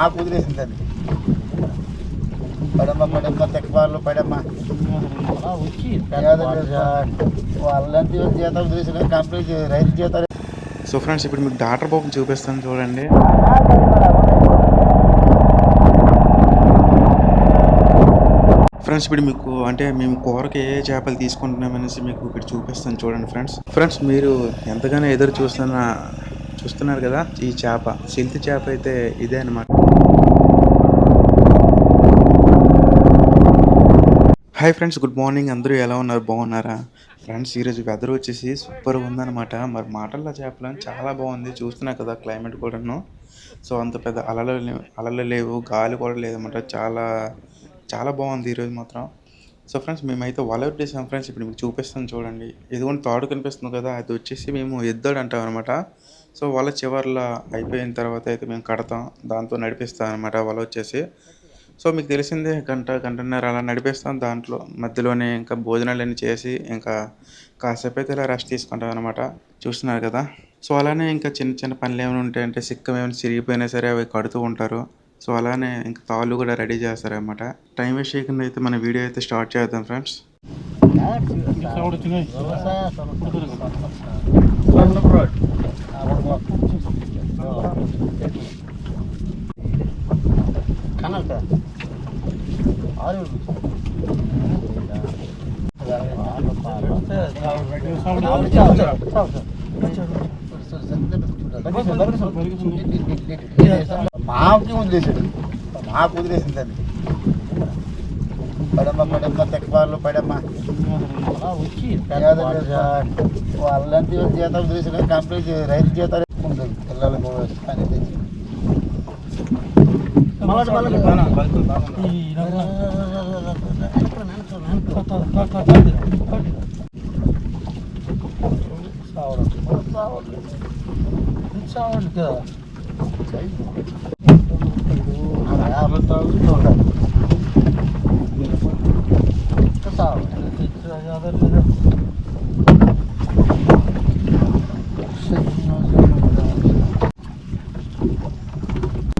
ఆ కుదిరేసిందండి పడమ్మ పడమ్మ పడమ్మ. అలా వచ్చి వాళ్ళంతా జీతాలు చూసిన కంపెనీ రైతు జీతాలు. సో ఫ్రెండ్స్ ఇప్పుడు మీకు డాటర్ బాబు చూపిస్తాను చూడండి. ఫ్రెండ్స్ ఇప్పుడు మీకు అంటే మేము కూరకి ఏ ఏ చేపలు తీసుకుంటున్నాం అనేసి మీకు ఇక్కడ చూపిస్తాను చూడండి ఫ్రెండ్స్. ఫ్రెండ్స్ మీరు ఎంతగానో ఎదురు చూస్తున్న చూస్తున్నారు కదా ఈ చేప. సిల్తి చేప అయితే ఇదే అనమాట హాయ్ ఫ్రెండ్స్ గుడ్ మార్నింగ్ అందరూ ఎలా ఉన్నారు? బాగున్నారా? ఫ్రెండ్స్ ఈరోజు వెదర్ వచ్చేసి సూపర్గా ఉందన్నమాట. మరి మాటల్లో చేపలని చాలా బాగుంది. చూస్తున్నా కదా క్లైమేట్ కూడాను. సో అంత పెద్ద అలలు అలలు లేవు గాలి కూడా లేదన్నమాట. చాలా చాలా బాగుంది ఈరోజు మాత్రం. సో ఫ్రెండ్స్ మేమైతే వల చేసాం ఫ్రెండ్స్ ఇప్పుడు మీకు చూపిస్తాను చూడండి. ఇదిగోండి తాడు కనిపిస్తుంది కదా అది వచ్చేసి మేము ఎద్దాడు అంటాం అనమాట సో వల చివర్లో అయిపోయిన తర్వాత అయితే మేము కడతాం దాంతో నడిపిస్తాం అనమాట వల వచ్చేసి. సో మీకు తెలిసిందే గంట గంటన్నర అలా నడిపిస్తాం దాంట్లో. మధ్యలోనే ఇంకా భోజనాలు అన్నీ చేసి ఇంకా కాసేపు అయితే ఇలా రెస్ట్ తీసుకుంటాం అనమాట చూస్తున్నారు కదా? సో అలానే ఇంకా చిన్న చిన్న పనులు ఏమైనా ఉంటాయంటే సిక్కం ఏమైనా చిరిగిపోయినా సరే అవి కడుతూ ఉంటారు. సో అలానే ఇంకా తాళ్ళు కూడా రెడీ చేస్తారనమాట టైం వేస్ట్ చేయకుండా అయితే మన వీడియో అయితే స్టార్ట్ చేద్దాం ఫ్రెండ్స్ సౌండ్ మాకి వదిలేసాడు మాకు వదిలేసిందండి పడమ్మ పడమ్మ తెక్కబార్లు పడమ్మ. వచ్చి వాళ్ళంతా జీతాలు చూసిన కంపెనీ రైతు జీతాలు ఉంటుంది పిల్లలకు అని తెచ్చి.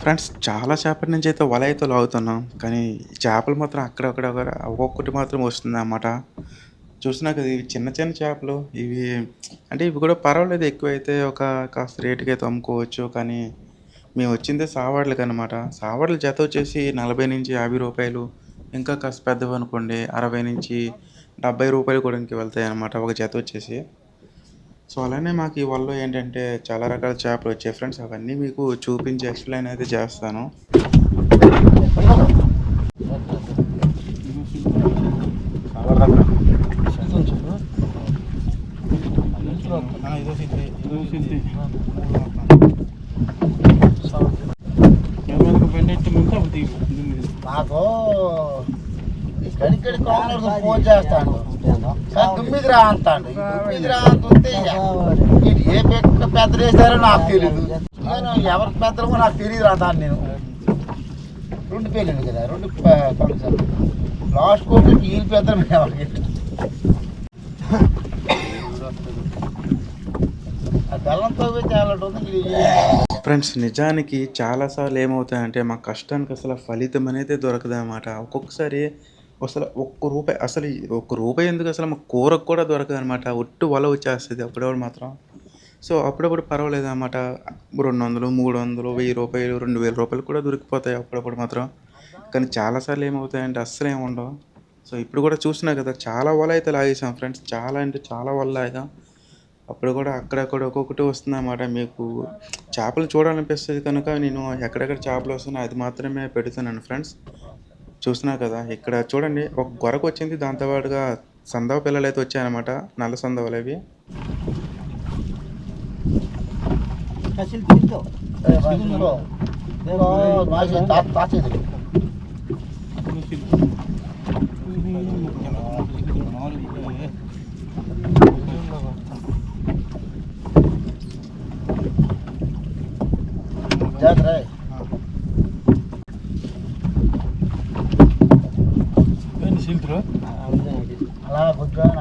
ఫ్రెండ్స్ చాలా చేపల నుంచి అయితే వల అయితే లాగుతున్నాం. కానీ చేపలు మాత్రం అక్కడక్కడ ఒక్కొక్కటి మాత్రం వస్తుంది అన్నమాట. చూసినా కదా ఇవి చిన్న చిన్న చేపలు ఇవి అంటే ఇవి కూడా పర్వాలేదు ఎక్కువైతే ఒక కాస్త రేటుకి అయితే అమ్ముకోవచ్చు. కానీ మేము వచ్చిందే సావాడ్లకి అనమాట సావాడ్ల జత వచ్చేసి నలభై నుంచి యాభై రూపాయలు ఇంకా కాస్త పెద్దవి అనుకోండి అరవై నుంచి డెబ్బై రూపాయలు కూడా ఇంక వెళ్తాయి అనమాట ఒక జత వచ్చేసి. సో అలానే మాకు ఈ వల్ల ఏంటంటే చాలా రకాల చేపలు వచ్చాయి ఫ్రెండ్స్. అవన్నీ మీకు చూపించి ఎక్స్ప్లెయిన్ అయితే చేస్తాను. నాకు ఇక్కడికి కాంగ్రెస్ ఫోన్ చేస్తాడు. సార్ దుమ్మిదిరా అంటాడు. ఈ దుమ్మిదిరా అంటుంటే ఏ పెద్ద పెద్దలు వేసారో నాకు తెలియదు నేను ఎవరి పెద్దలమో నాకు తెలియదు దాన్ని నేను. రెండు పేర్లు కదా రెండు లాస్ట్ కోర్టు వీళ్ళు పెద్దలు ఎవరికి ఆ బెల్లంతో చాలా ఫ్రెండ్స్ నిజానికి చాలాసార్లు ఏమవుతాయంటే మా కష్టానికి అసలు ఫలితం అనేది దొరకదనమాట ఒక్కొక్కసారి అసలు ఒక్క రూపాయి అసలు ఒక్క రూపాయి ఎందుకు అసలు మా కూరకు కూడా దొరకదు అనమాట ఒట్టు వల వచ్చేస్తుంది అప్పుడప్పుడు మాత్రం. సో అప్పుడప్పుడు పర్వాలేదు అనమాట రెండు వందలు మూడు వందలు వెయ్యి రూపాయలు రెండు వేల రూపాయలు కూడా దొరికిపోతాయి అప్పుడప్పుడు మాత్రం. కానీ చాలాసార్లు ఏమవుతాయంటే అస్సలు ఏముండవు ఉండవు. సో ఇప్పుడు కూడా చూసినా కదా చాలా వల అయితే లాగేసాం ఫ్రెండ్స్. చాలా అంటే చాలా వల లాగాం. అప్పుడు కూడా అక్కడక్కడ ఒక్కొక్కటి వస్తుంది అనమాట మీకు చేపలు చూడాలనిపిస్తుంది కనుక నేను ఎక్కడెక్కడ చేపలు వస్తున్నాయి అది మాత్రమే పెడుతున్నాను ఫ్రెండ్స్. చూస్తున్నారు కదా ఇక్కడ చూడండి ఒక గొరకు వచ్చింది దాంతోపాటుగా సందవ పిల్లలు అయితే వచ్చాయన్నమాట నల్ల సందవలు అవి.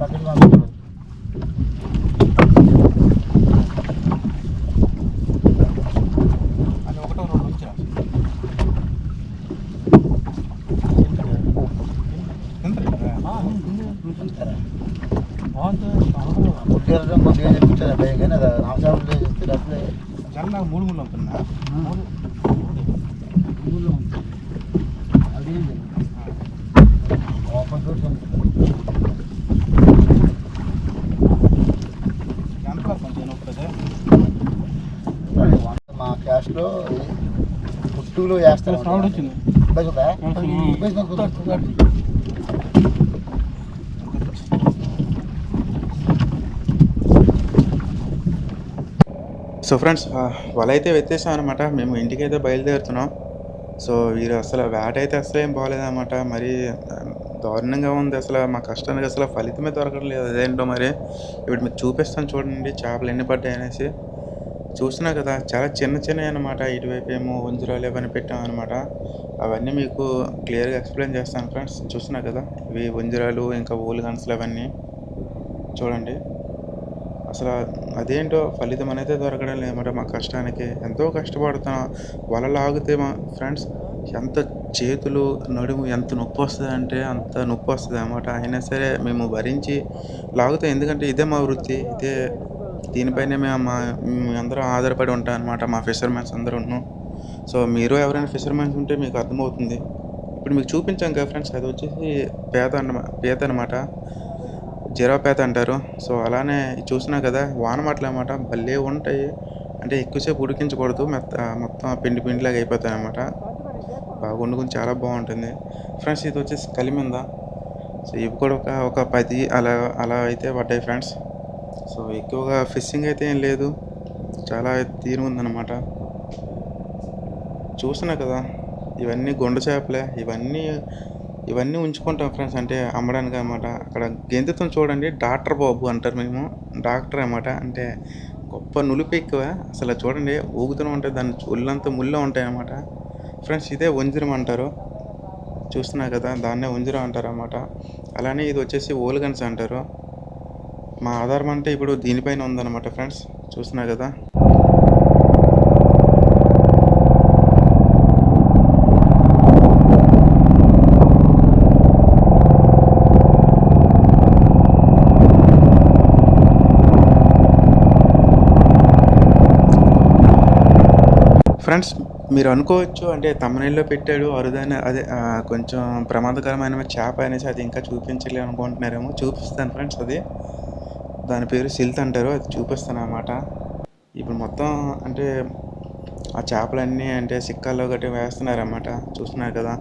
Bak, టూలో వేస్తారు సౌండ్ వచ్చింది. సో ఫ్రెండ్స్ వల అయితే వ్యత్యాసం అనమాట మేము ఇంటికైతే బయలుదేరుతున్నాం. సో వీరు అసలు వేట అయితే అసలు ఏం బాగోలేదన్నమాట. మరి దారుణంగా ఉంది అసలు. మా కష్టానికి అసలు ఫలితమే దొరకట్లేదు. అదేంటో మరి? ఇప్పుడు మీకు చూపిస్తాను చూడండి. చేపలు ఎన్ని పడ్డాయి అనేసి. చూసినా కదా చాలా చిన్న చిన్నవి అనమాట ఇటువైపు ఏమో వంజురాలు ఇవన్నీ పెట్టాం అనమాట అవన్నీ మీకు క్లియర్గా ఎక్స్ప్లెయిన్ చేస్తాను ఫ్రెండ్స్. చూసినా కదా ఇవి వంజురాలు ఇంకా ఓల్ గన్స్లు అవన్నీ చూడండి. అసలు అదేంటో ఫలితం అనేది దొరకడం లేదన్నమాట మా కష్టానికి. ఎంతో కష్టపడుతున్నాం. వల లాగితే మా ఫ్రెండ్స్ ఎంత చేతులు నడుము ఎంత నొప్పి వస్తుంది అంటే అంత నొప్పి వస్తుంది అన్నమాట. అయినా సరే మేము భరించి లాగుతాం. ఎందుకంటే ఇదే మా వృత్తి. ఇదే దీనిపైనే మేము మా మేము అందరం ఆధారపడి ఉంటాం అనమాట మా ఫిషర్మెన్స్ అందరూ సో మీరు ఎవరైనా ఫిషర్మెన్స్ ఉంటే మీకు అర్థమవుతుంది. ఇప్పుడు మీకు చూపించాం కదా ఫ్రెండ్స్ అది వచ్చేసి పేద అన్న పేద అనమాట జీరాపేత అంటారు. సో అలానే చూసినా కదా వానమాటలు అనమాట భలే ఉంటాయి. అంటే ఎక్కువసేపు ఉడికించకూడదు మెత్త మొత్తం పిండి పిండిలాగా అయిపోతాయి అనమాట బాగా వండుకుని చాలా బాగుంటుంది. ఫ్రెండ్స్ ఇది వచ్చేసి కలిమింద. సో ఇవి కూడా ఒక ఒక పది అలా అలా అయితే పడ్డాయి ఫ్రెండ్స్. సో ఎక్కువగా ఫిషింగ్ అయితే ఏం లేదు. చాలా తీరు ఉందన్నమాట చూసినా కదా ఇవన్నీ గుండ చేపలే. ఇవన్నీ ఇవన్నీ ఉంచుకుంటాం ఫ్రెండ్స్. అంటే అమ్మడానికి అనమాట అక్కడ గెంతుతం చూడండి డాక్టర్ బాబు అంటారు మేము. డాక్టర్ అనమాట అంటే గొప్ప నులిపి ఎక్కువ. అసలు చూడండి ఊగుతూనే ఉంటాయి దాని ఒళ్ళంతా ముళ్ళ ఉంటాయి అనమాట ఫ్రెండ్స్ ఇదే వంజరం అంటారు. చూస్తున్నా కదా దాన్నే వంజరం అంటారు అనమాట అలానే ఇది వచ్చేసి ఓల్గన్స్ అంటారు. మా ఆధారం అంటే ఇప్పుడు దీనిపైన ఉందన్నమాట ఫ్రెండ్స్. చూస్తున్నా కదా. ఫ్రెండ్స్ మీరు అనుకోవచ్చు అంటే తమిళలో పెట్టాడు అరుదైన అదే కొంచెం ప్రమాదకరమైన చేప అనేసి అది ఇంకా చూపించలే అనుకుంటున్నారేమో చూపిస్తాను ఫ్రెండ్స్ అది. దాని పేరు సిల్త్ అంటారు అది చూపిస్తాను అన్నమాట ఇప్పుడు మొత్తం అంటే ఆ చేపలన్నీ అంటే సిక్కాల్లో గట్టి వేస్తున్నారన్నమాట చూస్తున్నారు కదా.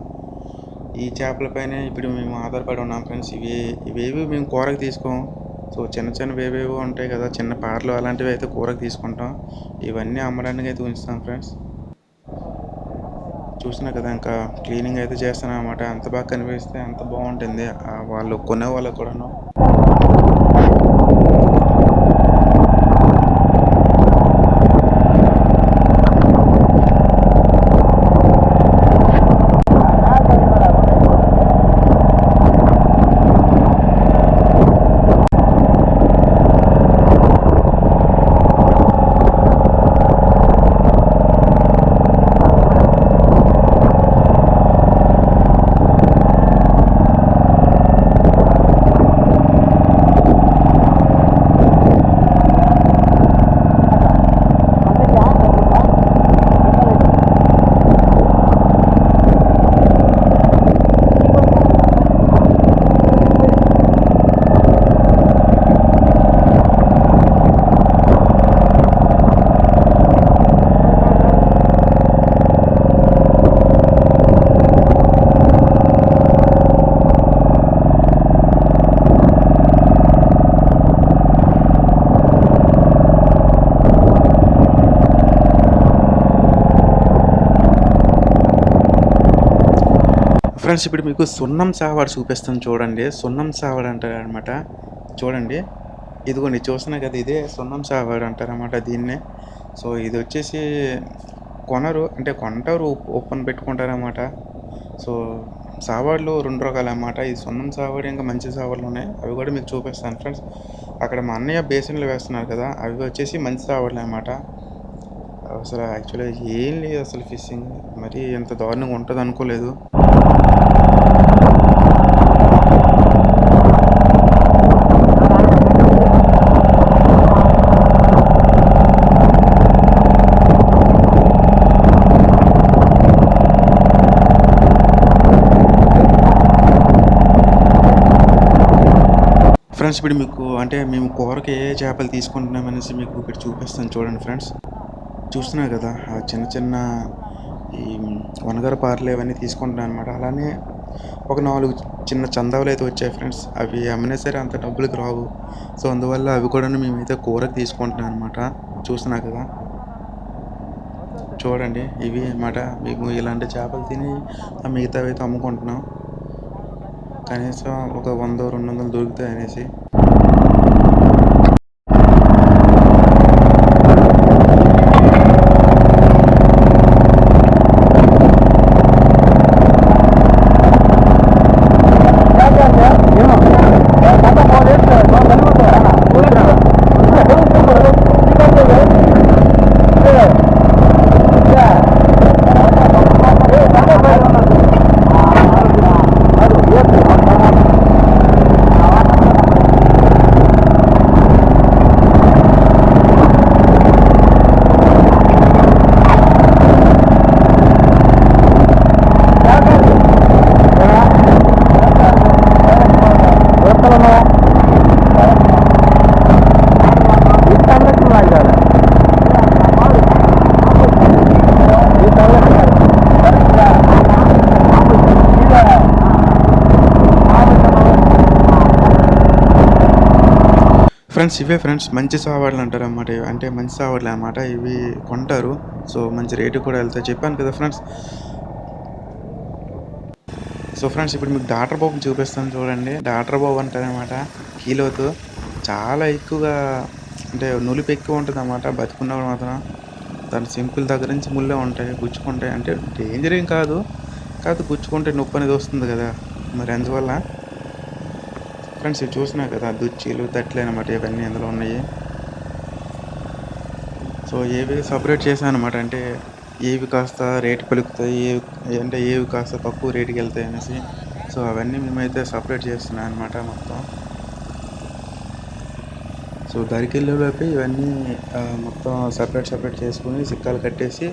ఈ చేపలపైనే ఇప్పుడు మేము ఆధారపడి ఉన్నాం ఫ్రెండ్స్. ఇవి ఇవేవి మేము కూరకు తీసుకోం. సో చిన్న చిన్నవి ఏవేవో ఉంటాయి కదా చిన్న పాటలు అలాంటివి అయితే కూరకు తీసుకుంటాం. ఇవన్నీ అమ్మడానికి అయితే ఉంచుతాం ఫ్రెండ్స్. చూసినా కదా ఇంకా క్లీనింగ్ అయితే చేస్తాను అనమాట అంత బాగా కనిపిస్తే అంత బాగుంటుంది. వాళ్ళు కొనే వాళ్ళకు కూడాను. ఫ్రెండ్స్ ఇప్పుడు మీకు సున్నం సావాడు చూపిస్తాను చూడండి. సున్నం సావాడు అంటారు అనమాట చూడండి. ఇదిగోండి చూస్తున్నా కదా ఇదే సున్నం సావాడు అంటారనమాట దీన్నే. సో ఇది వచ్చేసి కొనరు అంటే కొంటారు ఓపెన్ పెట్టుకుంటారన్నమాట సో సావాడ్లు రెండు రకాలు అన్నమాట ఇది సున్నం సావాడు ఇంకా మంచి సావాడ్లు ఉన్నాయి. అవి కూడా మీకు చూపిస్తాను ఫ్రెండ్స్. అక్కడ మా అన్నయ్య బేసిన్లు వేస్తున్నారు కదా అవి వచ్చేసి మంచి సావాడ్లు అనమాట అసలు యాక్చువల్గా ఏం లేదు అసలు ఫిషింగ్. మరి ఎంత దారుణంగా ఉంటుంది అనుకోలేదు ఫ్రెండ్స్ ఇప్పుడు మీకు అంటే మేము కూరకి ఏ చేపలు తీసుకుంటున్నాం అనేసి మీకు ఇక్కడ చూపిస్తాను చూడండి ఫ్రెండ్స్. చూస్తున్నారు కదా ఆ చిన్న చిన్న ఈ వనగర పార్లు ఇవన్నీ తీసుకుంటున్నాను అనమాట అలానే ఒక నాలుగు చిన్న చందావులు అయితే వచ్చాయి ఫ్రెండ్స్. అవి అమ్మినా సరే అంత డబ్బులకు రావు. సో అందువల్ల అవి కూడా మేమైతే కూరకు తీసుకుంటున్నాం అనమాట చూస్తున్నా కదా. చూడండి ఇవి అన్నమాట. మేము ఇలాంటి చేపలు తిని ఆ మిగతావి అయితే అమ్ముకుంటున్నాం. కనీసం ఒక వంద రెండు వందలు దొరుకుతాయి అనేసి ఫ్రెండ్స్ ఇవే ఫ్రెండ్స్. మంచి సావాళ్ళు అంటారు అన్నమాట అంటే మంచి సావాళ్ళు అన్నమాట. ఇవి కొంటారు. సో మంచి రేటు కూడా వెళ్తాయి. చెప్పాను కదా ఫ్రెండ్స్. సో ఫ్రెండ్స్ ఇప్పుడు మీకు డాక్టర్ బాబు చూపిస్తాను చూడండి. డాక్టర్ బాబు అంటారనమాట కిలోతో చాలా ఎక్కువగా అంటే నులిపి ఎక్కువ ఉంటుంది అన్నమాట బతుకున్నప్పుడు మాత్రం దాని సింపుల్ దగ్గర నుంచి ముళ్ళే ఉంటాయి గుచ్చుకుంటాయి. అంటే డేంజర్ ఏం కాదు. కాదు గుచ్చుకుంటే నొప్పి అనేది వస్తుంది కదా. మరి అందువల్ల ఫ్రెండ్స్ ఇవి చూసినా కదా దుచ్చీలు తట్లు అనమాట ఇవన్నీ అందులో ఉన్నాయి. సో ఏవి సపరేట్ చేశాను అనమాట అంటే ఏవి కాస్త రేటు పలుకుతాయి ఏవి అంటే ఏవి కాస్త తక్కువ రేటుకి వెళ్తాయి అనేసి. సో అవన్నీ మేమైతే సపరేట్ చేస్తున్నాం అనమాట మొత్తం. సో దరికెళ్ళేలోపే ఇవన్నీ మొత్తం సపరేట్ సపరేట్ చేసుకుని సిక్కాలు కట్టేసి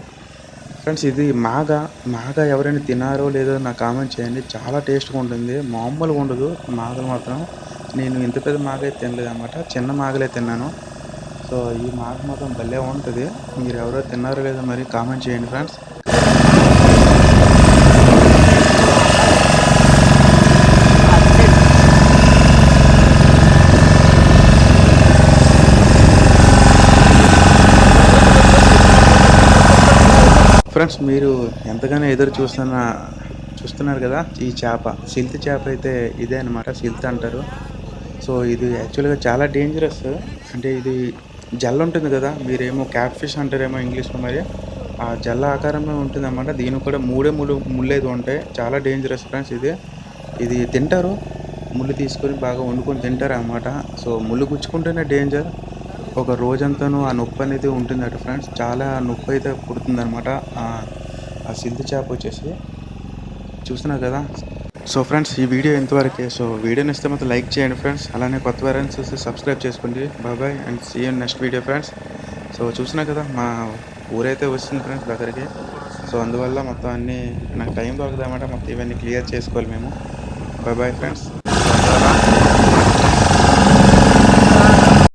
ఫ్రెండ్స్ ఇది మాగా మాగా ఎవరైనా తినారో లేదో నాకు కామెంట్ చేయండి. చాలా టేస్ట్గా ఉంటుంది. మామూలుగా ఉండదు. మాగలు మాత్రం నేను ఇంత పెద్ద మాగే తినలేదు అనమాట చిన్న మాగలే తిన్నాను. సో ఈ మాగ మాత్రం భలే ఉంటుంది. మీరు ఎవరో తిన్నారో లేదో మరి కామెంట్ చేయండి ఫ్రెండ్స్ ఫ్రెండ్స్ మీరు ఎంతగానో ఎదురు చూస్తున్న చూస్తున్నారు కదా ఈ చేప. సిల్త్ చేప అయితే ఇదే అనమాట సిల్త్ అంటారు. సో ఇది యాక్చువల్గా చాలా డేంజరస్ అంటే ఇది జల్ ఉంటుంది కదా మీరేమో క్యాట్ ఫిష్ అంటారేమో ఇంగ్లీష్లో మరి ఆ జల్ల ఆకారంలో ఉంటుంది అన్నమాట. దీనికి కూడా మూడే ముళ్ళు ముళ్ళేది ఉంటాయి. చాలా డేంజరస్ ఫ్రెండ్స్ ఇది. ఇది తింటారు ముళ్ళు తీసుకొని బాగా వండుకొని తింటారు అన్నమాట. సో ముళ్ళు గుచ్చుకుంటేనే డేంజర్ ఒక రోజంతాను ఆ నొప్పి అనేది ఉంటుంది ఫ్రెండ్స్. చాలా నొప్పి అయితే పుడుతుంది అనమాట ఆ సింధు చేప వచ్చేసి. చూస్తున్నారు కదా? సో ఫ్రెండ్స్ ఈ వీడియో ఇంతవరకే. సో వీడియోని ఇస్తే మాత్రం లైక్ చేయండి ఫ్రెండ్స్. అలానే కొత్త వారని చూసి సబ్స్క్రైబ్ చేసుకోండి. బాబాయ్ and see next video friends so చూసినా కదా మా ఊరైతే వస్తుంది ఫ్రెండ్స్ దగ్గరికి. సో అందువల్ల మొత్తం అన్నీ నాకు టైం దొరకదన్నమాట. మొత్తం ఇవన్నీ క్లియర్ చేసుకోవాలి మేము. Bye friends